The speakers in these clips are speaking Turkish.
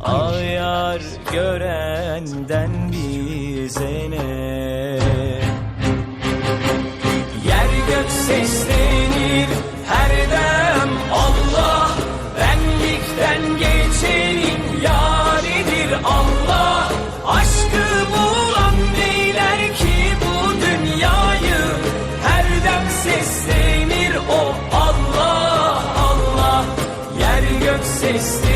Ayar görenden bize ne? Yer gök seslenir her dem Allah. Benlikten geçenin yaridir Allah. Aşkı bulan neyler ki bu dünyayı? Her dem seslenir o Allah Allah. Yer gök seslenir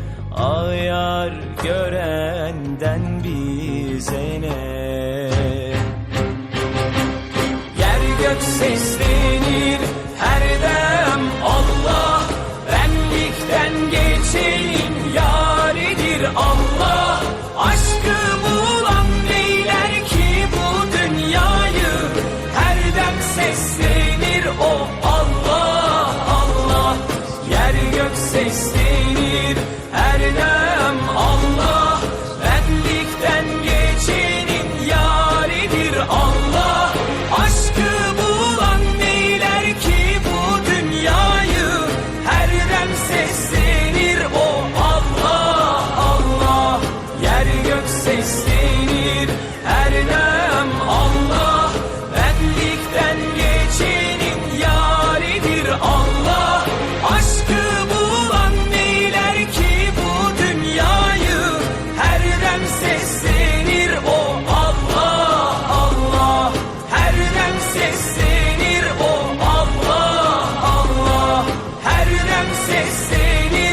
Ayar görenden bize ne? Yer gök seslenir her dem Allah Benlikten geçenin yaridir Allah. Aşkı bulan neyler ki bu dünyayı? Her dem seslenir o Allah Allah. Yer gök seslenir her dem sessiz